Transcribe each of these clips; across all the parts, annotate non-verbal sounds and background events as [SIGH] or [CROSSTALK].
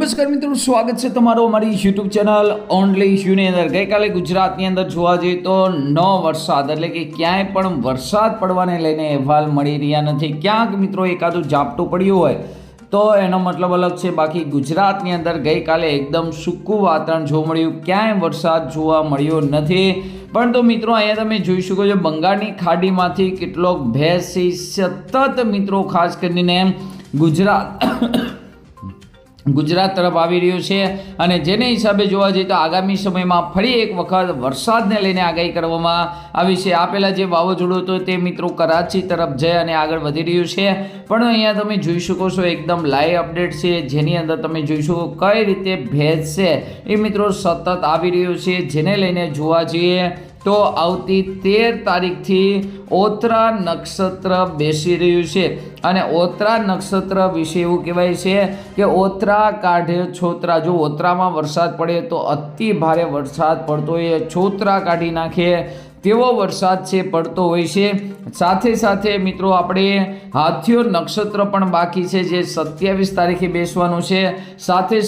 નમસ્કાર મિત્રો, સ્વાગત છે તમારો અમારી યુટ્યુબ ચેનલ ઓનલી ઇશ્યુની અંદર. ગઈકાલે ગુજરાતની અંદર જોવા જઈએ તો ન વરસાદ, એટલે કે ક્યાંય પણ વરસાદ પડવાને લઈને અહેવાલ મળી રહ્યા નથી. ક્યાંક મિત્રો એકાદું ઝાપટું પડ્યું હોય તો એનો મતલબ અલગ છે. બાકી ગુજરાતની અંદર ગઈકાલે એકદમ સૂકું વાતાવરણ જોવા મળ્યું. ક્યાંય વરસાદ જોવા મળ્યો નથી. પરંતુ મિત્રો, અહીંયા તમે જોઈ શકો છો, બંગાળની ખાડીમાંથી કેટલોક ભેંસી સતત મિત્રો, ખાસ કરીને ગુજરાત ગુજરાત તરફ આવી રહ્યું છે અને જેને હિસાબે જોવા જઈએ તો આગામી સમયમાં ફરી એક વખત વરસાદને લઈને આગાહી કરવામાં આવી છે. આ પહેલાં જે વાવાઝોડું હતું તે મિત્રો કરાચી તરફ જઈ અને આગળ વધી રહ્યું છે. પણ અહીંયા તમે જોઈ શકો છો એકદમ લાઈવ અપડેટ છે. જેની અંદર તમે જોઈ શકો કઈ રીતે ભેજ છે એ મિત્રો સતત આવી રહ્યું છે. જેને લઈને જોવા જઈએ તો આવતી તેર તારીખથી ઓતરા નક્ષત્ર બેસી રહ્યું છે. અને ઓતરા નક્ષત્ર વિશે એવું કહેવાય છે કે ઓતરા કાઢે છોતરા. જો ઓતરામાં વરસાદ પડે તો અતિ ભારે વરસાદ પડતો હોય છોતરા કાઢી નાખે તેવો વરસાદ છે, પડતો હોય છે. સાથે સાથે મિત્રો, આપણે હાથીઓ નક્ષત્ર પણ બાકી છે, જે સત્યાવીસ તારીખે બેસવાનું છે. સાથે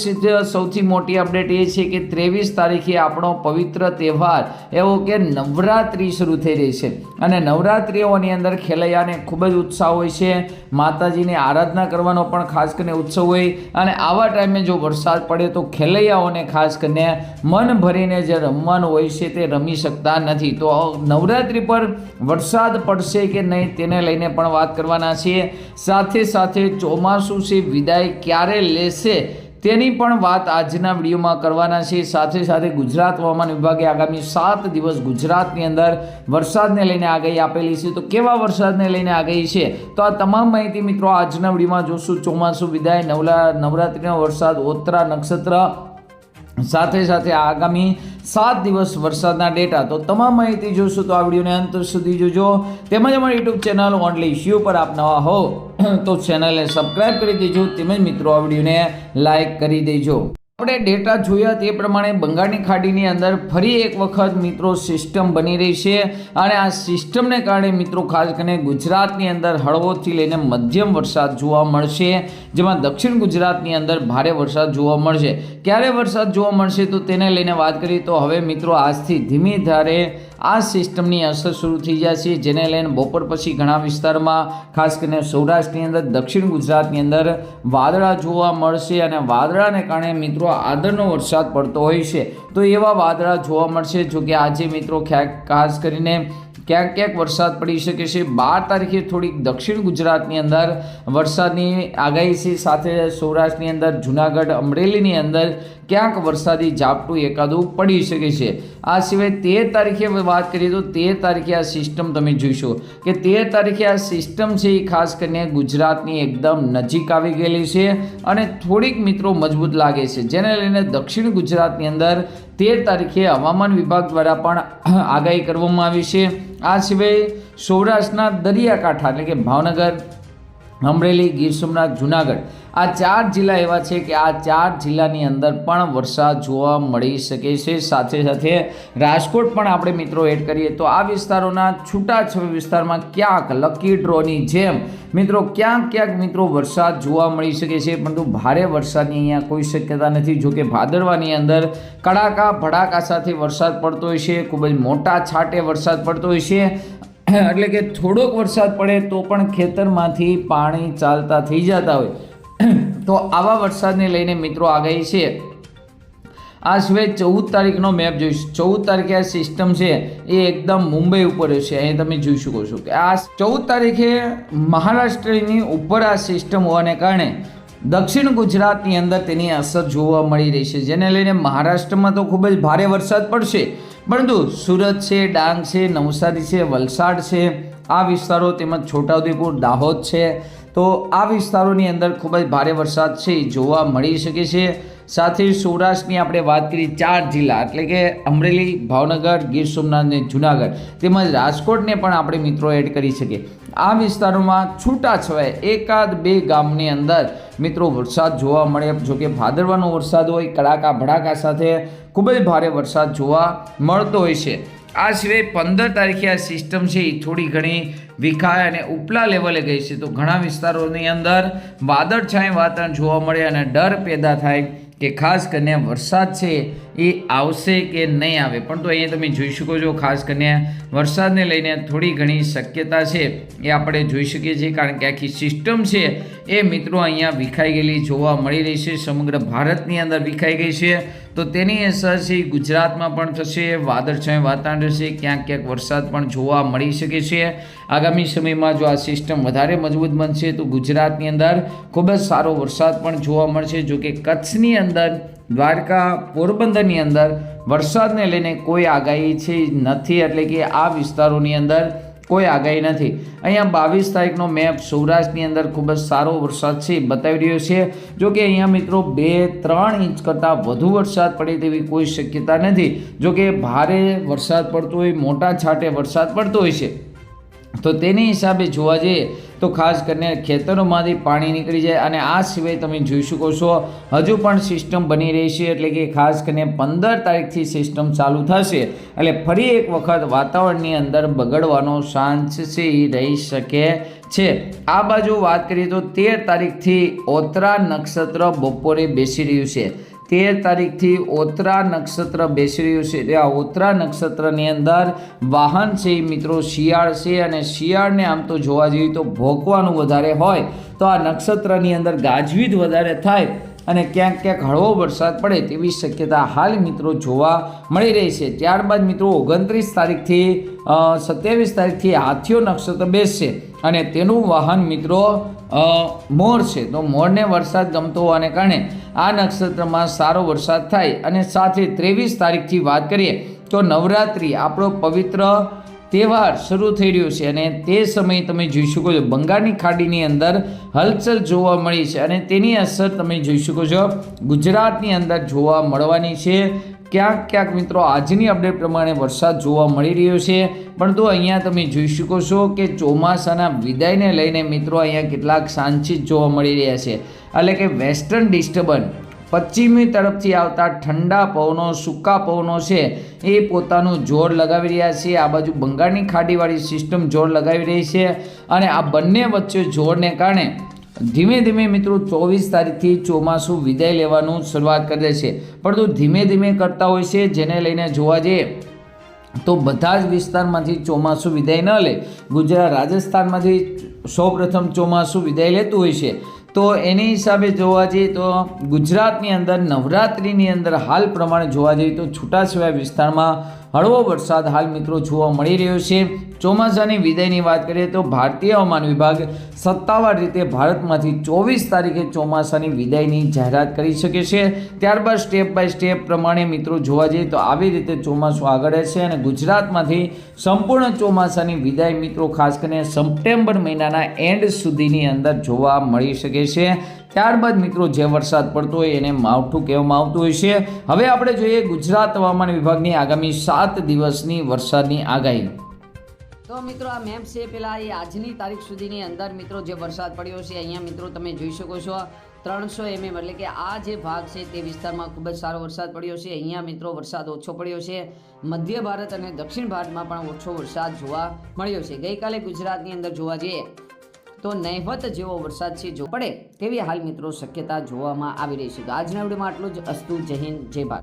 સૌથી મોટી અપડેટ એ છે કે ત્રેવીસ તારીખે આપણો પવિત્ર તહેવાર, એવો કે નવરાત્રિ શરૂ થઈ રહી છે. અને નવરાત્રિઓની અંદર ખેલૈયાને ખૂબ જ ઉત્સાહ હોય છે. માતાજીની આરાધના કરવાનો પણ ખાસ કરીને ઉત્સવ હોય. અને આવા ટાઈમે જો વરસાદ પડે તો ખેલૈયાઓને ખાસ કરીને મન ભરીને જે રમવાનું હોય છે, તે રમી શકતા નથી. તો નવરાત્રિ પર વરસાદ પડશે કે નહીં તેને લઈને પણ વાત કરવાના છીએ. સાથે સાથે ચોમાસું છે, વિદાય ક્યારે લેશે તેની પણ વાત આજના વિડીયોમાં કરવાના છે સાથે સાથે ગુજરાત હવામાન વિભાગે આગામી સાત દિવસ ગુજરાતની અંદર વરસાદને લઈને આગાહી આપેલી છે. તો કેવા વરસાદને લઈને આગાહી છે? તો આ તમામ માહિતી મિત્રો આજના વિડીયોમાં જોશું. ચોમાસું, વિદાય, નવલા, નવરાત્રિનો વરસાદ, ઓતરા, નક્ષત્ર સાથે સાથે આગામી સાત દિવસ વરસાદના ડેટા. તો તમામ માહિતી જોશું તો આ વિડીયોને અંત સુધી જોજો. તેમજ અમારી યુટ્યુબ ચેનલ ઓનલી ઇશ્યુ પર આપ નવા હો, તો ચેનલને સબસ્ક્રાઇબ કરી દેજો. તેમજ મિત્રો, આ વિડીયોને લાઇક કરી દેજો. આપણે ડેટા જોયા તે પ્રમાણે બંગાળની ખાડીની અંદર ફરી એક વખત મિત્રો સિસ્ટમ બની રહી છે. અને આ સિસ્ટમને કારણે મિત્રો ખાસ કરીને ગુજરાતની અંદર હળવોથી લઈને મધ્યમ વરસાદ જોવા મળશે. જેમાં દક્ષિણ ગુજરાતની અંદર ભારે વરસાદ જોવા મળશે. ક્યારે વરસાદ જોવા મળશે તો તેને લઈને વાત કરીએ તો હવે મિત્રો આજથી ધીમી ધારે આ સિસ્ટમની અસર શરૂ થઈ જશે, જેને લઈને બપોર પછી ઘણા વિસ્તારમાં, ખાસ કરીને સૌરાષ્ટ્રની અંદર, દક્ષિણ ગુજરાતની અંદર વાદળા જોવા મળશે અને વાદળાને કારણે મિત્રો આદરનો વરસાદ પડતો હોય છે. તો એવા વાદળા જોવા મળશે જો કે આજે મિત્રો ખાસ કરીને ક્યાંક ક્યાંક વરસાદ પડી શકે છે. બાર તારીખે થોડીક દક્ષિણ ગુજરાતની અંદર વરસાદની આગાહી છે. સાથે સૌરાષ્ટ્રની અંદર, જુનાગઢ, અમરેલીની અંદર ક્યાંક વરસાદી ઝાપટું એકાદું પડી શકે છે. આ સિવાય તેર તારીખે વાત કરીએ તો તેર તારીખે આ સિસ્ટમ તમે જોઈશો કે તેર તારીખે આ સિસ્ટમ છે એ ખાસ કરીને ગુજરાતની એકદમ નજીક આવી ગયેલી છે અને થોડીક મિત્રો મજબૂત લાગે છે. જેને લઈને દક્ષિણ ગુજરાતની અંદર તેર તારીખે હવામાન વિભાગ દ્વારા પણ આગાહી કરવામાં આવી છે. આ સિવાય સૌરાષ્ટ્રના દરિયાકાંઠા એટલે કે ભાવનગર અમરેલી, ગીર સોમનાથ, જુનાગઢ. આ ચાર જિલ્લા એવા છે કે આ ચાર જિલ્લાની અંદર પણ વરસાદ જોવા મળી શકે છે. સાથે સાથે રાજકોટ પણ આપણે મિત્રો એડ કરીએ તો આ વિસ્તારોના છૂટાછવાયા વિસ્તારમાં ક્યાંક લકી ડ્રોની જેમ મિત્રો ક્યાંક ક્યાંક મિત્રો વરસાદ જોવા મળી શકે છે, પરંતુ ભારે વરસાદની અહીંયા કોઈ શક્યતા નથી. જોકે ભાદરવાની અંદર કડાકા ભડાકા સાથે વરસાદ પડતો હોય છે, ખૂબ જ મોટા છાંટે વરસાદ પડતો હોય છે. [COUGHS] એટલે કે થોડોક વરસાદ પડે તો પણ ખેતરમાંથી પાણી ચાલતા થઈ જતા હોય. [COUGHS] તો આવા વરસાદને લઈને મિત્રો આગાહી છે. આ સિવાય ચૌદ તારીખનો મેપ જોઈશ. ચૌદ તારીખે આ સિસ્ટમ છે એ એકદમ મુંબઈ ઉપર છે અહીં તમે જોઈ શકો છો કે આ ચૌદ તારીખે મહારાષ્ટ્રની ઉપર આ સિસ્ટમ હોવાને કારણે દક્ષિણ ગુજરાતની અંદર તેની અસર જોવા મળી રહી છે, જેને લઈને મહારાષ્ટ્રમાં તો ખૂબ જ ભારે વરસાદ પડશે. પરંતુ સુરત છે, ડાંગ છે, નવસારી છે, વલસાડ છે, આ વિસ્તારો તેમજ છોટાઉદેપુર, દાહોદ છે. તો આ વિસ્તારોની અંદર ખૂબ જ ભારે વરસાદ છે જોવા મળી શકે છે. સાથે સૌરાષ્ટ્રની આપણે વાત કરી ચાર જિલ્લા, એટલે કે અમરેલી, ભાવનગર, ગીર સોમનાથ અને જુનાગઢ, તેમજ રાજકોટને પણ આપણે મિત્રો એડ કરી શકીએ. આ વિસ્તારોમાં છૂટાછવાયા એકાદ બે ગામની અંદર મિત્રો વરસાદ જોવા મળે. જો કે ભાદરવાનો વરસાદ હોય, કડાકા ભડાકા સાથે ખૂબ જ ભારે વરસાદ જોવા મળતો હોય છે. આ સિવાય પંદર તારીખે આ સિસ્ટમ છે એ થોડી ઘણી વિખાય અને ઉપલા લેવલે ગઈ છે. તો ઘણા વિસ્તારોની અંદર વાદળછાયા વાતાવરણ જોવા મળે અને ડર પેદા થાય કે ખાસ કરીને વરસાદ છે એ આવશે કે નહીં આવે. પણ તો અહીંયા તમે જોઈ શકો છો ખાસ કરીને વરસાદને લઈને થોડી ઘણી શક્યતા છે એ આપણે જોઈ શકીએ છીએ. કારણ કે આખી સિસ્ટમ છે એ મિત્રો અહીંયા વિખાઈ ગયેલી જોવા મળી રહી છે. સમગ્ર ભારતની અંદર વિખાઈ ગઈ છે. તો તેની અસર એ ગુજરાતમાં પણ થશે વાદળછાયું વાતાવરણ રહેશે, ક્યાંક ક્યાંક વરસાદ પણ જોવા મળી શકે છે. આગામી સમયમાં જો આ સિસ્ટમ વધારે મજબૂત બનશે તો ગુજરાતની અંદર ખૂબ જ સારો વરસાદ પણ જોવા મળશે. જો કે કચ્છની અંદર, દ્વારકા, પોરબંદરની અંદર વરસાદને લઈને કોઈ આગાહી છે નથી. એટલે કે આ વિસ્તારોની અંદર કોઈ આગાહી નથી. અહીંયા બાવીસ તારીખનો મેપ સૌરાષ્ટ્રની અંદર ખૂબ જ સારો વરસાદ છે, બતાવી રહ્યો છે. જો કે અહીંયા મિત્રો બે ત્રણ ઇંચ કરતાં વધુ વરસાદ પડે તેવી કોઈ શક્યતા નથી. જો કે ભારે વરસાદ પડતો હોય, મોટા છાંટે વરસાદ પડતો હોય છે. તો તેની હિસાબે જોવા જઈએ તો ખાસ કરીને ખેતરોમાંથી પાણી નીકળી જાય અને આ સિવાય તમે જોઈ શકો છો, હજુ પણ સિસ્ટમ બની રહી છે એટલે કે ખાસ કરીને પંદર તારીખથી સિસ્ટમ ચાલુ થશે. એટલે ફરી એક વખત વાતાવરણની અંદર બગડવાનો ચાન્સ છે, એ રહી શકે છે. આ બાજુ વાત કરીએ તો તેર તારીખથી ઓતરા નક્ષત્ર બપોરે બેસી રહ્યું છે. તેર તારીખથી ઓતરા નક્ષત્ર બેસી રહ્યું છે. આ ઓતરા નક્ષત્રની અંદર વાહન છે મિત્રો, શિયાળ છે અને શિયાળને આમ તો જોવા જઈએ તો ભોંકવાનું વધારે હોય. તો આ નક્ષત્રની અંદર ગાજવીજ વધારે થાય અને ક્યાંક ક્યાંક હળવો વરસાદ પડે તેવી શક્યતા હાલ મિત્રો જોવા મળી રહી છે. ત્યારબાદ મિત્રો ઓગણત્રીસ તારીખથી સત્યાવીસ તારીખથી હાથીઓ નક્ષત્ર બેસશે અને તેનું વાહન મિત્રો મોર છે. તો મોરને વરસાદ ગમતો હોવાને કારણે આ નક્ષત્રમાં સારો વરસાદ થાય અને સાથે ત્રેવીસ તારીખથી વાત કરીએ તો નવરાત્રિ, આપણો પવિત્ર તહેવાર શરૂ થઈ રહ્યો છે અને તે સમયે તમે જોઈ શકો છો બંગાળની ખાડીની અંદર હલચલ જોવા મળી છે અને તેની અસર તમે જોઈ શકો છો ગુજરાતની અંદર જોવા મળવાની છે. ક્યાંક ક્યાંક મિત્રો આજની અપડેટ પ્રમાણે વરસાદ જોવા મળી રહ્યો છે. પણ તો અહીંયા તમે જોઈ શકો છો કે ચોમાસાના વિદાયને લઈને મિત્રો અહીંયા કેટલાક સાંચિત જોવા મળી રહ્યા છે. એટલે કે વેસ્ટર્ન ડિસ્ટર્બન્સ પશ્ચિમી તરફથી આવતા ઠંડા પવનો, સૂકા પવનો છે એ પોતાનું જોર લગાવી રહ્યા છે. આ બાજુ બંગાળની ખાડીવાળી સિસ્ટમ જોર લગાવી રહી છે અને આ બંને વચ્ચે જોરને કારણે ધીમે ધીમે મિત્રો ચોવીસ તારીખથી ચોમાસું વિદાય લેવાનું શરૂઆત કરે છે. પરંતુ ધીમે ધીમે કરતા હોય છે, જેને લઈને જોવા જઈએ, તો બધા જ વિસ્તારમાંથી ચોમાસું વિદાય ન લે. ગુજરાત, રાજસ્થાનમાંથી સૌપ્રથમ ચોમાસું વિદાય લેતું હોય છે. તો એની હિસાબે જોવા જઈએ તો ગુજરાતની અંદર નવરાત્રિની અંદર હાલ પ્રમાણે જોવા જઈએ તો છૂટાછવાયા વિસ્તારમાં હળવો વરસાદ હાલ મિત્રો જોવા મળી રહ્યો છે. ચોમાસાની વિદાયની વાત કરીએ તો ભારતીય હવામાન વિભાગ સત્તાવાર રીતે ભારતમાંથી ચોવીસ તારીખે ચોમાસાની વિદાયની જાહેરાત કરી શકે છે. ત્યારબાદ સ્ટેપ બાય સ્ટેપ પ્રમાણે મિત્રો જોવા જઈએ તો આવી રીતે ચોમાસું આગળ છે અને ગુજરાતમાંથી સંપૂર્ણ ચોમાસાની વિદાય મિત્રો ખાસ કરીને સપ્ટેમ્બર મહિનાના એન્ડ સુધીની અંદર જોવા મળી શકે છે. ત્યારબાદ મિત્રો જે વરસાદ પડતો હોય એને માવઠું કહેવામાં આવતું હોય છે. હવે આપણે જોઈએ ગુજરાત હવામાન વિભાગની આગામી સાત દિવસની વરસાદની આગાહી. તો મિત્રો આ મેપ છે, પેલા એ આજની તારીખ સુધીની અંદર મિત્રો જે વરસાદ પડ્યો છે, અહીંયા મિત્રો તમે જોઈ શકો છો. ત્રણસો એમએમ એટલે કે આ જે ભાગ છે તે વિસ્તારમાં ખૂબ જ સારો વરસાદ પડ્યો છે. અહીંયા મિત્રો વરસાદ ઓછો પડ્યો છે. મધ્ય ભારત અને દક્ષિણ ભારતમાં પણ ઓછો વરસાદ જોવા મળ્યો છે. ગઈકાલે ગુજરાતની અંદર જોવા જઈએ તો નહીવત જેવો વરસાદ છે, જો પડે તેવી હાલ મિત્રો શક્યતા જોવામાં આવી રહી છે. તો આજના વિડીયોમાં આટલું જ. અસ્તુ, જય હિન્દ, જય ભારત.